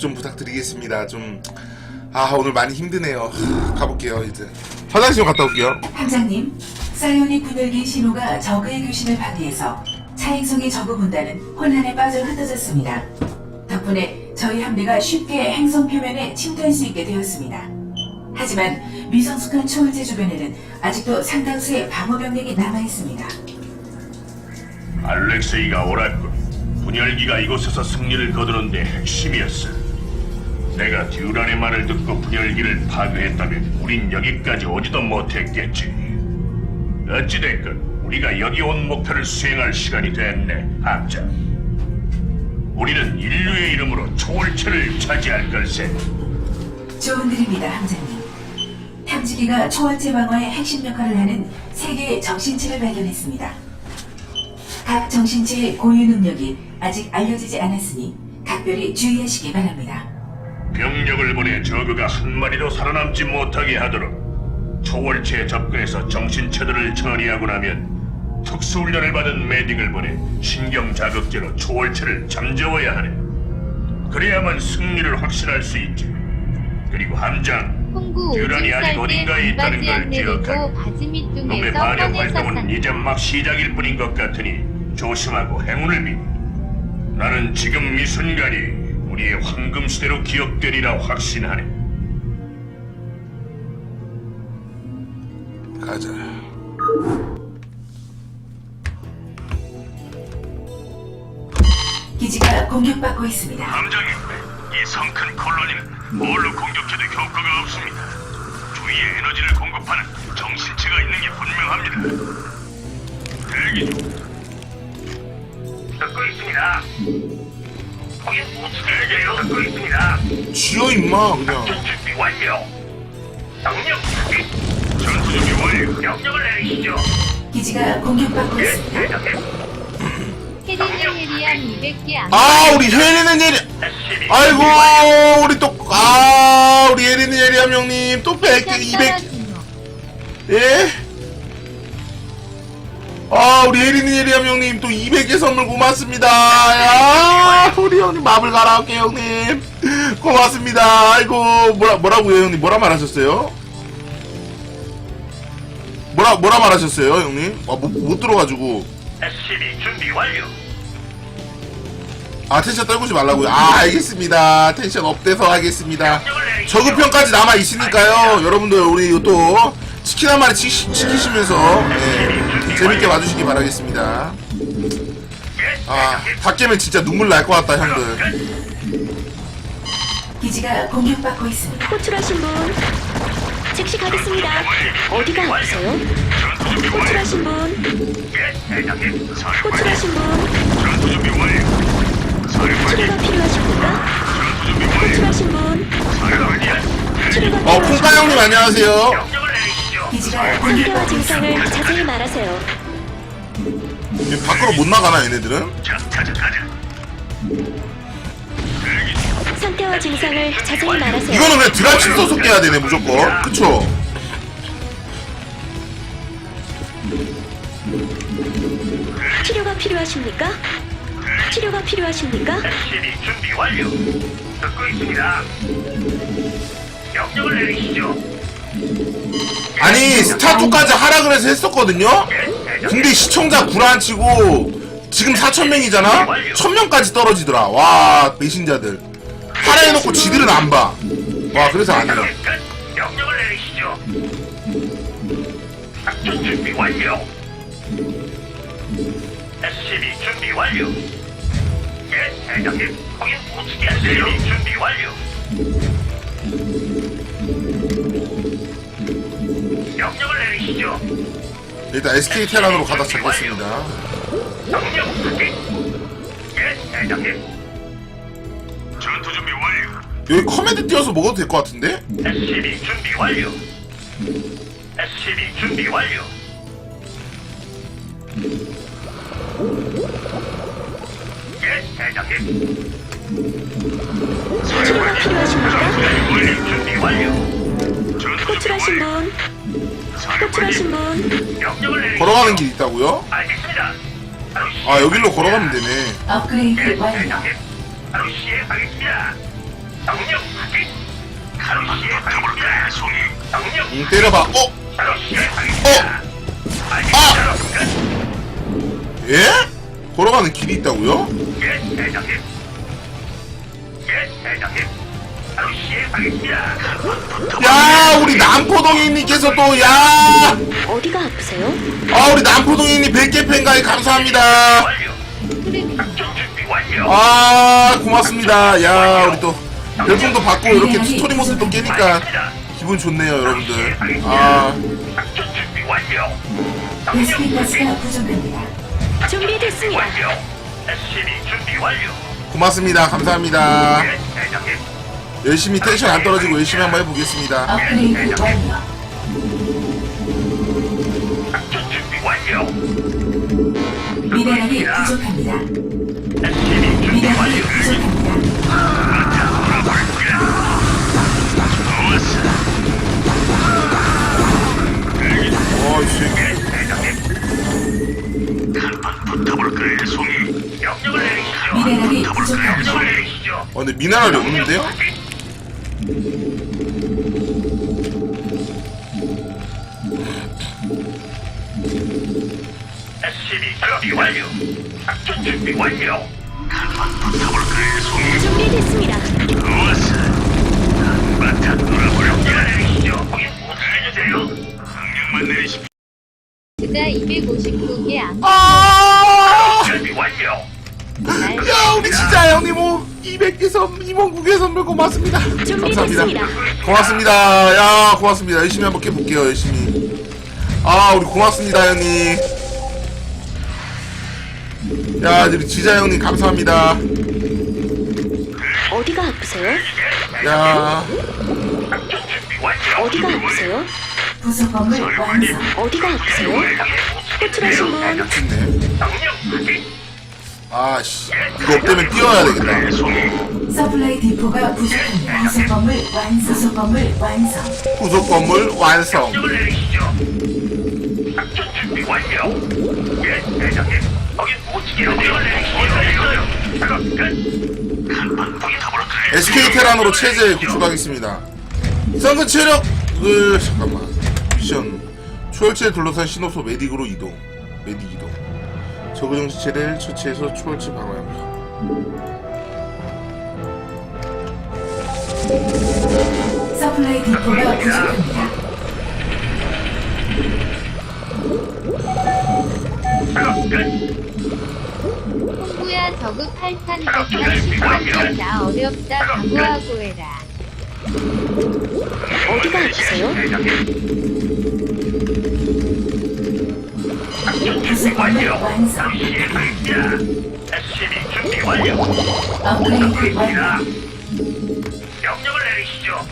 좀 부탁드리겠습니다. 좀, 아, 오늘 많이 힘드네요. 하, 가볼게요, 이제. 화장실 좀 갔다 올게요. 함장님, 사이오닉 분열기 신호가 적의 교신을 방해해서 차행성의 저그 군단은 혼란에 빠져 흩어졌습니다. 덕분에 저희 함대가 쉽게 행성 표면에 침투할 수 있게 되었습니다. 하지만 미성숙한 초월제 주변에는 아직도 상당수의 방어 병력이 남아 있습니다. 알렉세이가 옳았군. 분열기가 이곳에서 승리를 거두는 데 핵심이었어. 내가 듀란의 말을 듣고 분열기를 파괴했다면 우린 여기까지 오지도 못했겠지. 어찌됐건 우리가 여기 온 목표를 수행할 시간이 됐네, 함장. 우리는 인류의 이름으로 초월체를 차지할 걸세. 좋은 일입니다, 함장님. 탐지기가 초월제 방어의 핵심 역할을 하는 세 개의 정신체를 발견했습니다. 각 정신체의 고유 능력이 아직 알려지지 않았으니 각별히 주의하시기 바랍니다. 병력을 보내 저그가 한 마리도 살아남지 못하게 하도록 초월체에 접근해서 정신체들을 처리하고 나면 특수훈련을 받은 메딕을 보내 신경 자극제로 초월체를 잠재워야 하네. 그래야만 승리를 확신할 수 있지. 그리고 함장, 홍구 듀란이 아직 어딘가에 있다는 걸. 바지 놈의 반역 활동은. 이제 막 시작일 뿐인 것 같으니 조심하고 행운을 비. 나는 지금 이 순간이 우리의 황금 시대로 기억되리라 확신하네. 가자. 기지가 공격받고 있습니다. 함장님, 이 성큰 콜로니는 뭘로 공격해도 효과가 없습니다. 주위에 에너지를 공급하는 정신체가 있는 게 분명합니다. 대기 중. 듣고 있습니다. 거기 우측에 듣고 있습니다. 쥐어, 임마, 그냥. 준비 완료. 명령 준비. 전투 준비 완료. 명령을 내리시죠. 기지가 공격받고 예, 있습니다. 대장님. 헤리헤리한 200개 안 아, 우리 혜리는 예리. SCB 아이고, 우리 또, 아, 우리 혜리는 예리함 형님. 또 100, 200. 예? 아, 우리 혜리는 예리함 형님. 또 200개 선물 고맙습니다. 야, 우리 형님 마블 갈아올게, 형님. 고맙습니다. 아이고, 뭐라, 뭐라고요, 형님? 뭐라 말하셨어요? 뭐라, 뭐라 말하셨어요, 형님? 아, 못, 못 들어가지고. SCB 준비 완료. 아 텐션 떨구지 말라고요. 아 알겠습니다. 텐션 업돼서 하겠습니다. 저급편까지 남아 있으니까요. 여러분들 우리 또 치킨 한 마리 치, 시키시면서 예, 재밌게 봐주시기 바라겠습니다. 아, 다 깨면 진짜 눈물 날 것 같다, 형들. 기지가 공격받고 있습니다. 호출하신 분 즉시 가겠습니다. 어디가 아프세요? 호출하신 분. 호출하신 분. 치료가 필요하십니까? 호출하신 분. 치료가 어, 콩카 필요하십니까? 형님 안녕하세요. 기지가 상태와 증상을. 자세히 말하세요. 얘 밖으로 못 나가나 얘네들은? 자, 가자, 가자. 대기 중. 상태와 증상을 자세히 말하세요. 이거는 그냥 드라침 써서 깨야 되네 무조건. 그쵸? 치료가 필요하십니까? 치료가 필요하십니까? 준비 완료. 듣고 있습니다. 명령을 내리시죠. 아니 스타투까지 하라 그래서 했었거든요. 근데 시청자 구라치고 지금 4천 명이잖아. 1천 명까지 떨어지더라. 와 배신자들. 하라 해놓고 지들은 안 봐. 와 그래서 안 해요. 끝. 명령을 내리시죠. 작전 준비 완료. 준비 완료. 준비 완료. 명령을 내리시죠. 일단 SK 테란으로 가다 잡겠습니다. 명령 확인. 예, 대장님. 전투 준비 완료. 여기 커맨드 띄워서 먹어도 될 것 같은데? SCB 준비 완료. SCB 준비 완료. 예, 대장님. 치료가 필요하십니까? 준비 완료. 호출하신 분 호출하신 분 명령을 내리. 걸어가는 길 있다고요? 알겠습니다. 바로 아 여기로 걸어가면 되네. 업그레이드 예, 완료. 대장님. 바로 시행하겠습니다. 명령 확인. 한번 붙어볼까, 송이. 명령. 응, 때려봐. 어? 바로 시행하겠습니다. 알겠습니다. 끝. 예? 걸어가는 길이 있다고요? 예, 대장님. 예, 대장님. 야, 우리 남포동이님께서 또, 야! 어디가 아프세요? 아, 우리 남포동이님 100개 팬가에 감사합니다. 아, 고맙습니다. 야, 우리 또, 별풍도 받고 이렇게 스토리 모습도 깨니까. 기분 좋네요, 여러분들. 아, 준비. 준비됐습니다. 고맙습니다. 감사합니다. 예, 대장님. 열심히 텐션 안 떨어지고 열심히 한번 해보겠습니다. 업그레이드 완료. 작전 준비 완료. 미네랄이 부족합니다. SCB 준비 미네랄이 완료. 부족합니다. 어이씨. 한번 붙어볼까요, 송이? 명령을 내리시죠. 미네랄이 명령을 부족합니다. 내리시죠. 어, 근데 미나랄이 없는데요? SCB 준비 완료. 작전 준비 완료. 한번 붙어볼까요, 송이? 준비됐습니다. 좋았어. 한바탕. 명령을 내리시죠. 거기 못해주세요. 명령만 내리십시오. 가 259개 안 아! 준비 완료. 야, 우리 진짜 형님 뭐 200개 선, 임원국의 선물 고맙습니다. 감사합니다. 고맙습니다. 야, 고맙습니다. 열심히 한번 해볼게요, 열심히. 아, 우리 고맙습니다, 형님. 야, 우리 지자 형님 감사합니다. 어디가 아프세요? 야. 어디가 아프세요? 부속 건물 완성. 어디가 아프세요? 호출하신 분 좋네. 명령 확인. 아, 씨. 이거 없다면 뛰어야 되겠다. 서플라이 디포가 부족합니다. 부속 건물 완성. 부속 건물 완성. 후속 건물 완성. 명령을 내리시죠. 작전 준비 완료. 예, 대장님. 거긴 못지게 명령을 내리시죠. 작업 끝. 한번 붙어볼까요? SK 테란으로 체제 구축하겠습니다. 썬근 체력을 잠깐만 미션 초월체에 둘러싼 신호소 메딕으로 이동 메딕 이동 저그정 시체를 처치해서 초월체 방어합니다. 서플라이 디포가 부족합니다. 끝. 홍구야 저그 8탄 180원 나 어렵다 각오하고 해라 어디가 아프세요? 건물 완성. SCB 준비 완료. 업그레이드 완료. 명령을 내리시죠.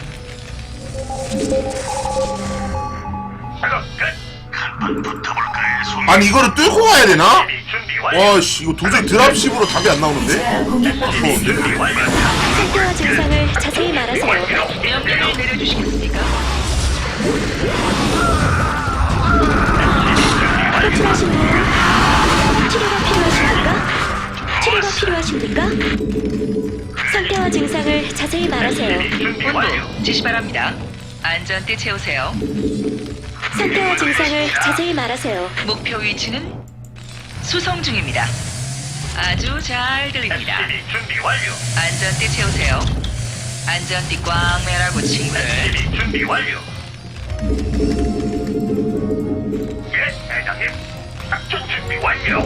작업 끝. 한번 붙어볼까요, 송이? 아니 이거를 뚫고 가야 되나? SCB 준비 완료. 와씨 이거 도저히 드랍십으로 답이 안 나오는데? 기지가 공격받고 있습니다. 준비 완료. 상태와 증상을 자세히 말하세요. 명령을 내려주시겠습니까? 분 치료가 필요하십니까? 치료가 필요하십니까? 상태와 증상을 자세히 말하세요. 본부 지시 바랍니다. 안전띠 채우세요. 상태와 증상을 자세히 말하세요. 목표 위치는 수송 중입니다. 아주 잘 들립니다. SCB 준비 완료. 안전띠 채우세요. 안전띠 꽝 매라고 친구들. SCB 준비 완료. 완료.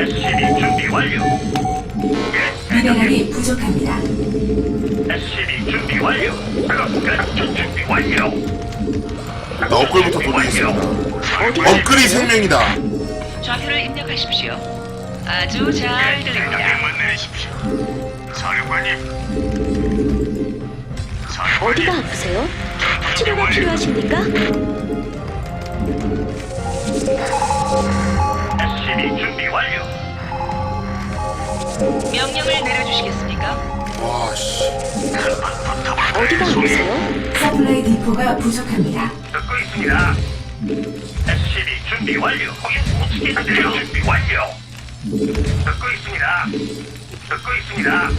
SCB 준비 완료. 예. 미네랄이 부족합니다. SCB 준비 완료. 작전 준비 완료. 나 업글부터 돌리겠습니다. 업글이 생명이다. 좌표를 입력하십시오. 아주 잘 들립니다. 대장님만 내리십시오. 사령관님. 어디가 아프세요? 치료가 필요하십니까? 완료. 명령을 내려주시겠습니까? 와 씨 어디가 아프세요? 서플라이 디포가 부족합니다. 듣고 있습니다. SCB 준비 완료. 거긴 못치게 준비 완료. 듣고 있습니다. 듣고 있습니다.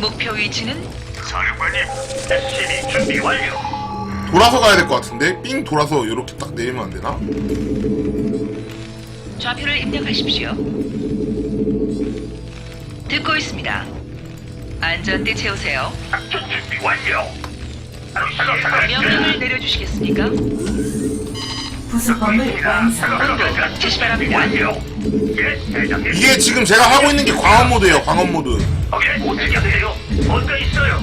목표 위치는 사령관님, SCB 준비 완료. 돌아서 가야 될 것 같은데 삥 돌아서 이렇게 딱 내리면 안 되나? 좌표를 입력하십시오. 듣고 있습니다. 안전띠 채우세요. 작전 준비 완료. 바로. 명령을 내려주시겠습니까? 부속범을 완성. 본부 지시 바랍니다. 완료. 예, 대장님. 이게 지금 제가 하고 있는 게 광원 모드예요 광원 모드 거기 어떻게 하세요? 뭔가 있어요.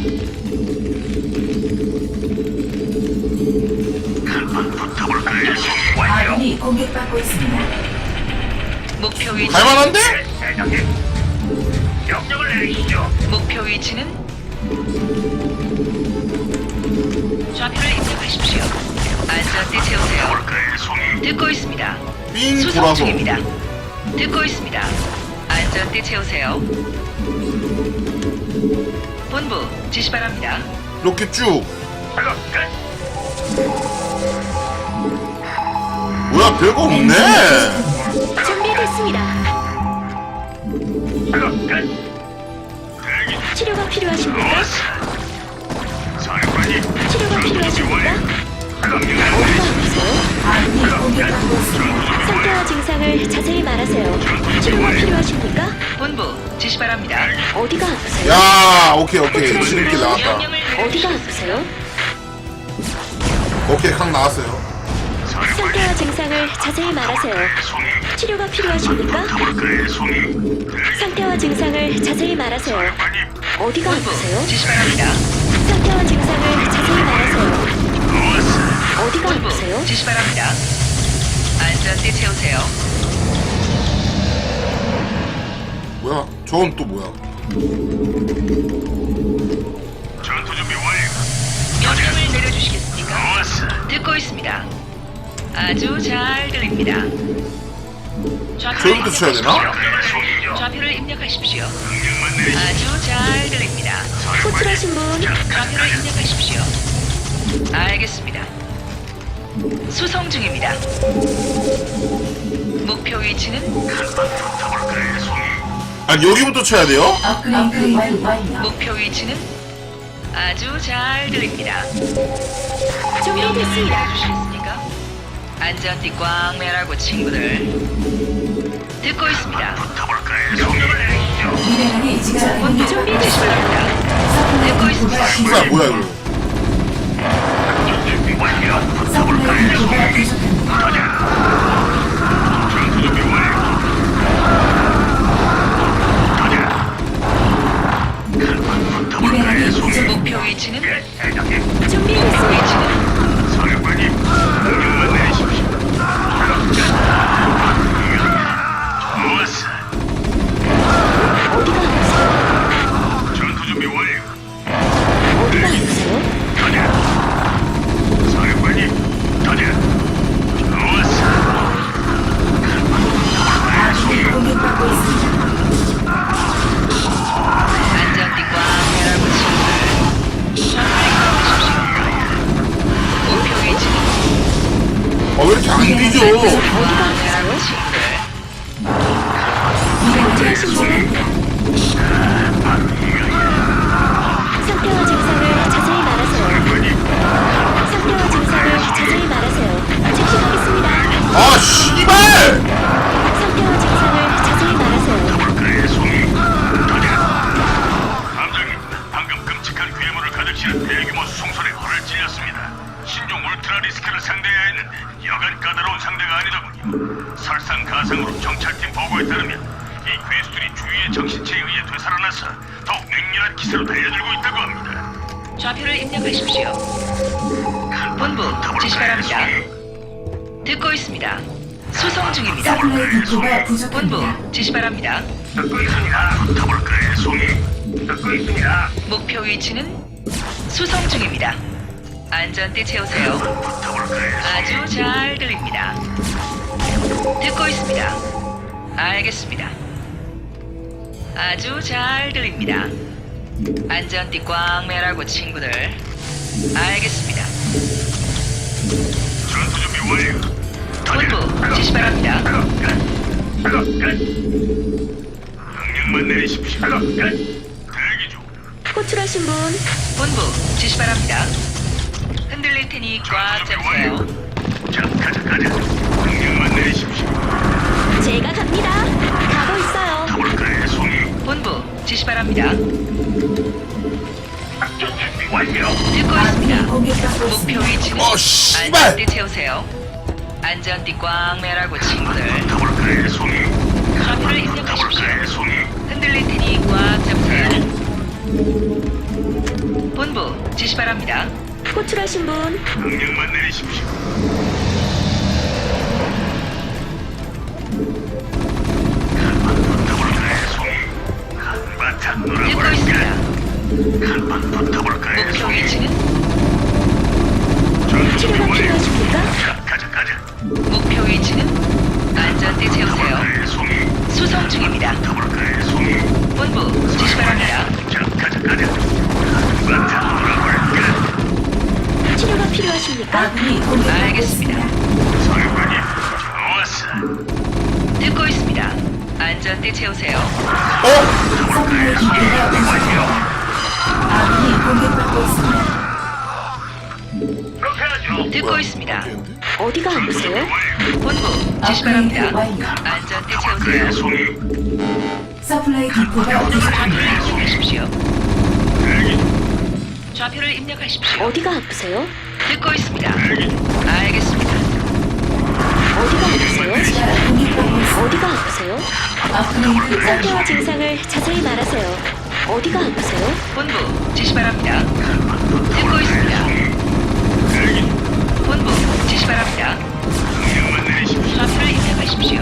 붙어볼까요? 완료. 아군이 공격받고 있습니다. 목표 위치 갈만한데? 예, 대장님. 명령을 내리시죠. 목표 위치는 좌표를 입력하십시오. 안전띠 채우세요. 송이? 듣고 있습니다. 삥 수송 돌아서 중입니다. 듣고 있습니다. 안전띠 채우세요. 본부 지시 바랍니다. 이렇게 쭉 작업 끝. 뭐야 별거 없네 준비됐습니다. 끝. 대기 치료가 필요하십니까? 사령관님. 치료가 필요하십니까? 어디가. 상태와 증상을 자세히 말하세요. 치료가 필요하십니까? 본부 지시 바랍니다. 어디가 아프세요? 야 오케이 오케이 지름길 나왔다 명령을 어디가 내려주시겠습니까? 아프세요? 오케이 강 나왔어요 상태와 증상을 자세히 말하세요. 치료가 필요하십니까? 상태와 증상을 자세히 말하세요. 어디가 아프세요? 지시 바랍니다. 상태와 증상을 자세히 말하세요. 어디가 아프세요? 지시 바랍니다. 안전띠 채우세요. 뭐야 저건 또 뭐야 전투 준비 완료. 명령을 내려주시겠습니까? 좋았어. 듣고 있습니다. 아주 잘 들립니다. 좌표를 쳐야 되나? 송이죠. 좌표를 입력하십시오. 아주 잘 들립니다. 호출하신 분 좌표를 입력하십시오. 알겠습니다. 수송 중입니다. 목표 위치는? 아 여기부터 쳐야 돼요? 업그레이드 완료. 목표 위치는 아주 잘 들립니다. 명령을 준비됐습니다. 내려주시겠습니까? 안전띠 꽝 매라고 친구들. 듣고 있습니다. 붙어볼까요, 송이? 명령을 내리시죠. 미네랄이 지금 본부 공격받고 지시 바랍니다. 듣고 있습니다. 씨발 뭐야 이거 전투 준비 완료. 서플라이 디포가 부족합니다. 전투 준비 완료. 미네랄이 붙어볼까요, 송이? 부족합니다. 목표 위치는 예, 대장님. 준비됐습니다. 위치는 사령관님. 실은 대규모 수송선에 허를 찔렸습니다. 신종 울트라 리스크를 상대해야 했는데 여간 까다로운 상대가 아니더군요. 설상가상으로 경찰팀 보고에 따르면 이 괴수들이 주위의 정신체에 의해 되살아나서 더욱 맹렬한 기세로 달려들고 있다고 합니다. 좌표를 입력하십시오. 본부 지시 바랍니다. 듣고 있습니다. 수송 중입니다. 서플라이 디포가 본부 부족합니다. 지시 바랍니다. 듣고 있습니다. 붙어볼까요, 송이? 듣고 있습니다. 목표 위치는 수송 중입니다. 안전띠 채우세요. 아주 잘 들립니다. 듣고 있습니다. 알겠습니다. 아주 잘 들립니다. 안전띠 꽝 매라고 친구들. 알겠습니다. 전투 준비 완료. 본부 지시 바랍니다. 명령만 내리십시오. 호출하신 분 본부 지시 바랍니다. 흔들릴 테니 꽉 잡으세요. 자, 가자, 가자. 명령만 내리십시오. 제가 갑니다. 가고 있어요. 볼까의 송이. 본부 지시 바랍니다. 작전 준비 완료. 듣고 있습니다. 공격받고 목표 있습니다. 위치는 어, 씨발! 안전띠 채우세요. 안전띠 꽉 매라고 친구들. 볼까의 송이. 좌표를 입력하십시오. 볼까의 송이. 흔들릴 테니 꽉 잡으세요. 지시 바랍니다. 호출하신 분 명령만 내리십시오. 붙어볼까의 송이. 한바탕 듣고 놀아볼까? 있습니다. 한번 붙어볼까의 목표 송이. 위치는 전투 치료가 완료. 필요하십니까? 자, 가자, 가자. 목표 위치는 안전띠 채우세요. 볼까의 송이. 수송 중입니다. 붙어볼까의 송이. 본부 지시 바랍니다. 자, 가자, 가자. 한바탕 놀아볼까? 치료가 필요하십니까? 아군이 공격받고 알겠습니다. 있습니다. 사령관님, 좋았어. 듣고 있습니다. 안전띠 채우세요. 어? 서플라이 기계가 부족합니다. 아군이 공격받고 있습니다. 그렇게 하죠. 듣고 있습니다. 어디가 아프세요? 본부 지시 업그레이드 바랍니다. 완료. 안전띠 채우세요. 송이. 서플라이 디포가 부족합니다. 입력하십시오. 좌표를 입력하십시오. 어디가 아프세요? 듣고 있습니다. 알겠습니다. 어디가 아프세요? 어디가 아프세요? 상태와. 증상을 자세히 말하세요. 어디가 아프세요? 본부 지시 바랍니다. 듣고 있습니다. 본부 지시 바랍니다. 좌표를 입력하십시오.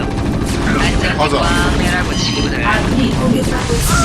맞아. 꽉 매라고 친구들. 아군이 공격받고 있습니다.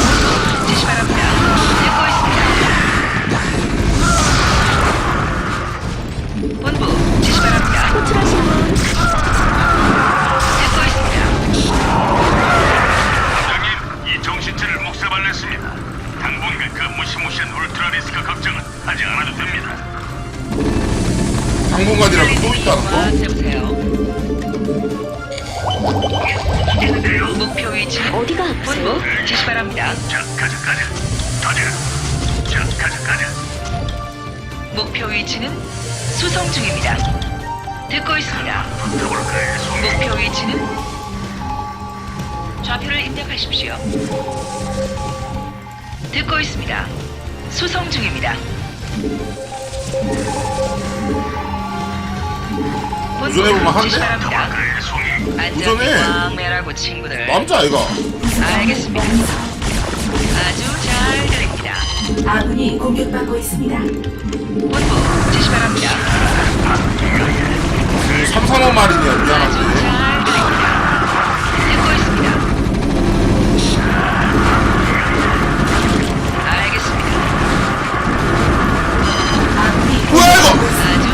듣고 있습니다. 수송 중입니다. 본부 우전해보면 한대? 지시 바랍니다. 우전해. 꽉 매라고 친구들. 남자 아이가 알겠습니다. 아주 잘 들립니다. 아군이 공격받고 있습니다. 본부 지시 바랍니다. 3, 3원 말이냐 미안한데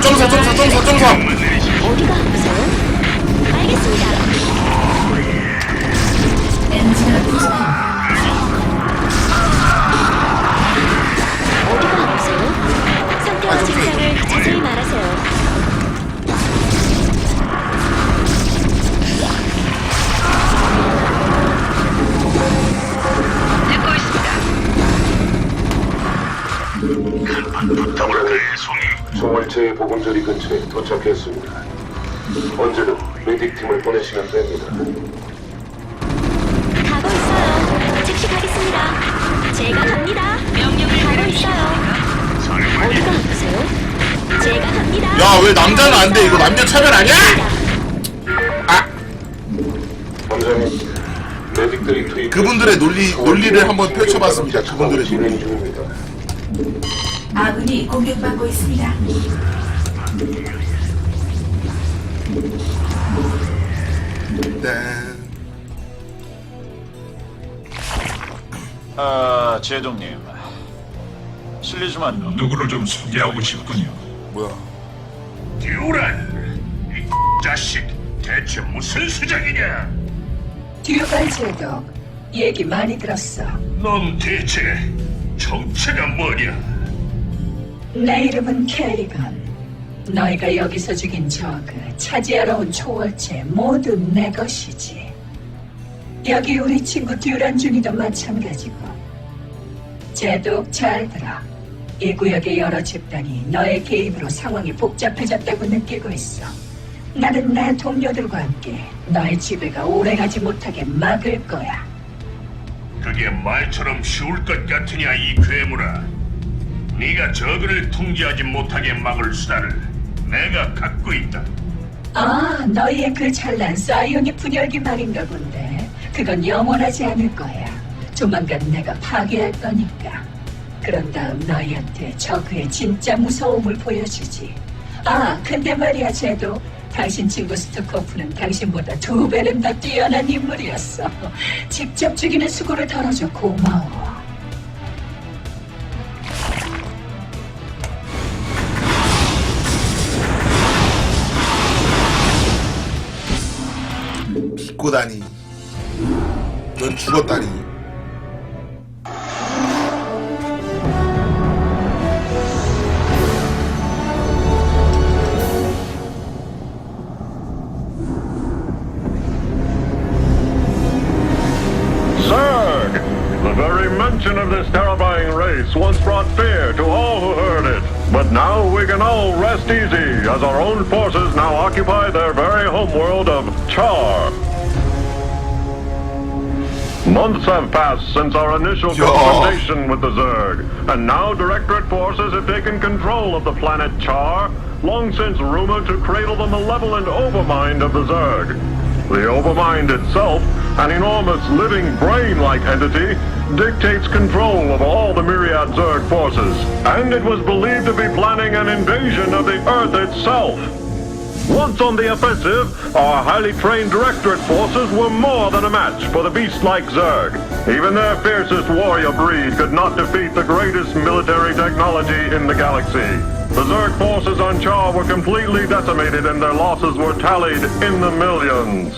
점사 점사 점사 점사. 어디가 정월체의 보금자리 근처에 도착했습니다. 언제든 메딕 팀을 보내시면 됩니다. 가고 있어요. 즉시 가겠습니다. 제가 갑니다. 명령을 가고? 있어요. 어디가 아프세요? 제가 갑니다. 야 왜 남자는 안 돼 이거 남녀 차별 아니야? 아 원장님, 메딕들이 투입. 그분들의 논리 논리를 한번 펼쳐봤습니다 그분들의 진행 논리 중입니다. 아군이 공격받고 있습니다. 네. 아, 제동님. 실례지만 누구를 좀 소개하고 싶군요. 뭐야 듀란, 이 자식 대체 무슨 수작이냐? 듀발 제독 얘기 많이 들었어. 넌 대체 정체가 뭐냐? 내 이름은 켈리건. 너희가 여기서 죽인 저그 차지하러 온 초월체 모두 내 것이지. 여기 우리 친구 듀란 중이도 마찬가지고. 제독 잘 들어. 이 구역의 여러 집단이 너의 개입으로 상황이 복잡해졌다고 느끼고 있어. 나는 내 동료들과 함께 너의 지배가 오래가지 못하게 막을 거야. 그게 말처럼 쉬울 것 같으냐 이 괴물아. 네가 저그를 통제하지 못하게 막을 수단을 내가 갖고 있다. 아, 너희의 그 찬란 사이오닉 분열기 말인가 본데. 그건 영원하지 않을 거야. 조만간 내가 파괴할 거니까. 그런 다음 너희한테 저그의 진짜 무서움을 보여주지. 아, 근데 말이야, 쟤도. 당신 친구 스투코프는 당신보다 두 배는 더 뛰어난 인물이었어. 직접 죽이는 수고를 덜어줘 고마워. 비꼬다니. 넌 죽었다니. Zerg! The very mention of this terrifying race once brought fear to all who heard it. But now we can all rest easy as our own forces now occupy their very homeworld of Char. Months have passed since our initial Yeah. confrontation with the Zerg, and now Directorate forces have taken control of the planet Char, long since rumored to cradle the malevolent overmind of the Zerg. The overmind itself, an enormous living brain-like entity, dictates control of all the myriad Zerg forces, and it was believed to be planning an invasion of the Earth itself. Once on the offensive, our highly trained Directorate forces were more than a match for the beast-like Zerg. Even their fiercest warrior breed could not defeat the greatest military technology in the galaxy. The Zerg forces on Char were completely decimated and their losses were tallied in the millions.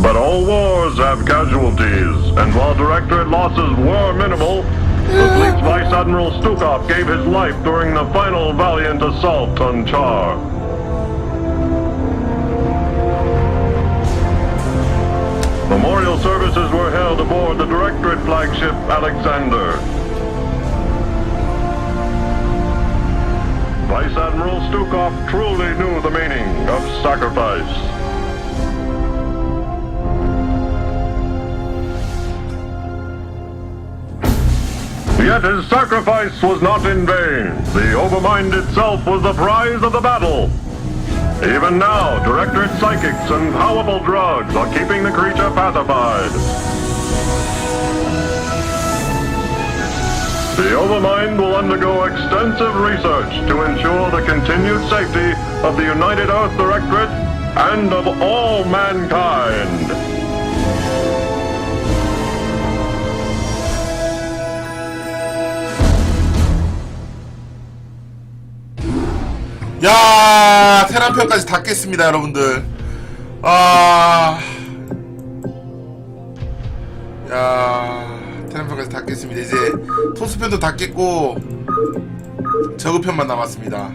But all wars have casualties, and while Directorate losses were minimal, the fleet's Vice Admiral Stukov gave his life during the final valiant assault on Char. Memorial services were held aboard the Directorate flagship Alexander. Vice Admiral Stukov truly knew the meaning of sacrifice. Yet his sacrifice was not in vain. The Overmind itself was the prize of the battle. Even now, Directorate psychics and powerful drugs are keeping the creature pacified. The Overmind will undergo extensive research to ensure the continued safety of the United Earth Directorate and of all mankind. 야 테란편까지 다 깼습니다 여러분들. 아... 야 테란편까지 다 깼습니다. 이제 토스편도 다 깼고 저그편만 남았습니다